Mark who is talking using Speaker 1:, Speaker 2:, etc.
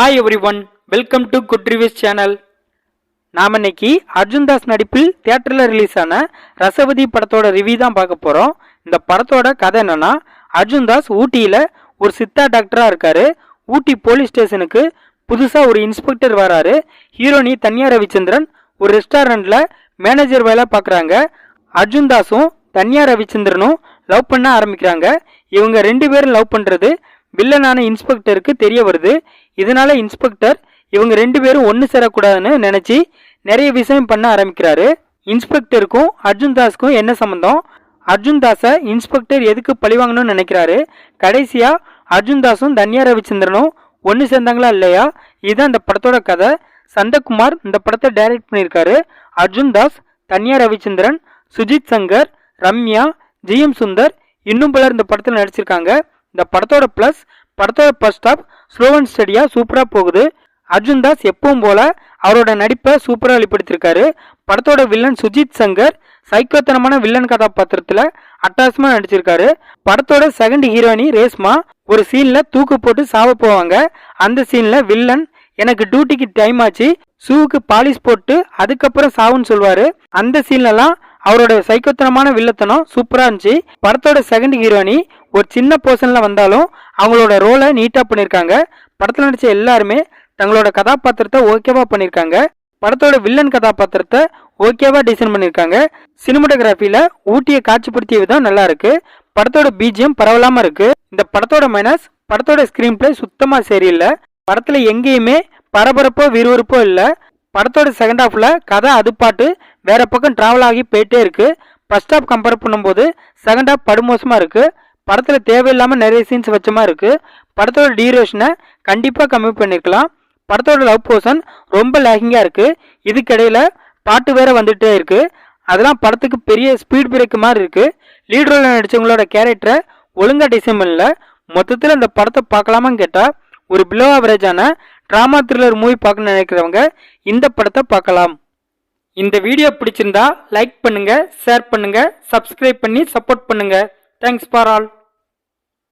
Speaker 1: Hi everyone welcome to good reviews channel நாம் இன்னைக்கு அர்ஜுன் தாஸ் நடிப்பில் தியேட்டரில் ரிலீஸ் ஆன ரசவதி படத்தோட ரிவ்யூ தான் பார்க்க போகிறோம் இந்த படத்தோட கதை என்னன்னா அர்ஜுன் தாஸ் ஊட்டியில் ஒரு சித்தா டாக்டராக இருக்கார். ஊட்டி போலீஸ் ஸ்டேஷனுக்கு புதுசாக ஒரு இன்ஸ்பெக்டர் வராரு. ஹீரோனி தன்யா ரவிச்சந்திரன் ஒரு ரெஸ்டாரண்ட்டில் மேனேஜர் வேலை பார்க்குறாங்க. அர்ஜுன் தாஸும் தன்யா ரவிச்சந்திரனும் லவ் பண்ண ஆரம்பிக்கிறாங்க. இவங்க ரெண்டு பேரும் லவ் பண்ணுறது வில்லனான இன்ஸ்பெக்டருக்கு தெரிய வருது. இதனால இன்ஸ்பெக்டர் இவங்க ரெண்டு பேரும் ஒன்று சேரக்கூடாதுன்னு நினச்சி நிறைய விஷயம் பண்ண ஆரம்பிக்கிறாரு. இன்ஸ்பெக்டருக்கும் அர்ஜுன் தாஸ்க்கும் என்ன சம்மந்தம் அர்ஜுன் தாஸை இன்ஸ்பெக்டர் எதுக்கு பழிவாங்கணும்னு நினைக்கிறாரு? கடைசியாக அர்ஜுன் தாஸும் தன்யா ரவிச்சந்திரனும் ஒன்று சேர்ந்தாங்களா இல்லையா? இதுதான் இந்த படத்தோட கதை. சந்தகுமார் இந்த படத்தை டைரக்ட் பண்ணியிருக்காரு. அர்ஜுன் தாஸ் தன்யா ரவிச்சந்திரன் சுஜித் சங்கர் ரம்யா ஜிஎம் சுந்தர் இன்னும் பலர் இந்த படத்தில் நடிச்சிருக்காங்க. இந்த படத்தோட ப்ளஸ் படத்தோட ஃபர்ஸ்ட் ஸ்டாப் ஸ்லோ அண்ட் ஸ்டடியாக சூப்பராக போகுது. அர்ஜுன் தாஸ் எப்பவும் போல அவரோட நடிப்பை சூப்பராக வெளிப்படுத்தியிருக்காரு படத்தோட வில்லன் சுஜித் சங்கர் சைக்கோத்தனமான வில்லன் கதாபாத்திரத்தில் அட்டாசமாக நடிச்சிருக்காரு. படத்தோட செகண்ட் ஹீரோயினி ரேஸ்மா ஒரு சீனில் தூக்கு போட்டு சாவ போவாங்க. அந்த சீனில் வில்லன் எனக்கு டியூட்டிக்கு டைம் ஆச்சு ஷூவுக்கு பாலிஷ் போட்டு அதுக்கப்புறம் சாவுன்னு சொல்லுவார் அந்த சீன்லலாம் அவரோட சைக்கோத்தனமான வில்லத்தனம் சூப்பரா இருந்துச்சு. படத்தோட செகண்ட் ஹீரோயினி ஒரு சின்ன போர்ஷன்ல வந்தாலும் அவங்களோட ரோலை நீட்டா பண்ணியிருக்காங்க படத்துல நடிச்ச எல்லாருமே தங்களோட கதாபாத்திரத்தை ஓகேவா பண்ணியிருக்காங்க படத்தோட வில்லன் கதாபாத்திரத்தை ஓகேவா டிசைன் பண்ணியிருக்காங்க சினிமோட்டோகிராஃபில ஊட்டியை காட்சிப்படுத்திய விதம் நல்லா இருக்கு. படத்தோட பீஜியம் பரவலாம இருக்கு. இந்த படத்தோட மைனஸ் படத்தோட ஸ்கிரீன் பிளே சுத்தமா சரியில்லை. படத்துல எங்கேயுமே பரபரப்போ விறுவிறுப்போ இல்லை. படத்தோட செகண்ட் ஹாஃபில் கதை அது பாட்டு வேற பக்கம் ட்ராவல் ஆகி போயிட்டே இருக்குது ஃபர்ஸ்ட் ஹாஃப் கம்பேர் பண்ணும்போது செகண்ட் ஹாஃப் படுமோசமாக இருக்குது படத்தில் தேவையில்லாமல் நிறைய சீன்ஸ் வச்ச மாதிரி படத்தோட டியூரேஷனை கண்டிப்பாக கம்மி பண்ணிருக்கலாம். படத்தோட லவ் போர்ஷன் ரொம்ப லேகிங்காக இருக்குது இதுக்கிடையில் பாட்டு வேற வந்துகிட்டே இருக்குது அதெல்லாம் படத்துக்கு பெரிய ஸ்பீட் பிரேக் மாதிரி இருக்குது லீட் ரோலில் நடித்தவங்களோட கேரக்டரை ஒழுங்கா டிசைன் பண்ணல. மொத்தத்தில் இந்த படத்தை பார்க்கலாமான்னு கேட்டால் ஒரு பிலோ ஆவரேஜான ட்ராமா த்ரில்லர் மூவி பார்க்கணும்னு நினைக்கிறவங்க இந்த படத்தை பார்க்கலாம். இந்த வீடியோ பிடிச்சிருந்தா லைக் பண்ணுங்க ஷேர் பண்ணுங்க சப்ஸ்கிரைப் பண்ணி சப்போர்ட் பண்ணுங்க. Thanks for all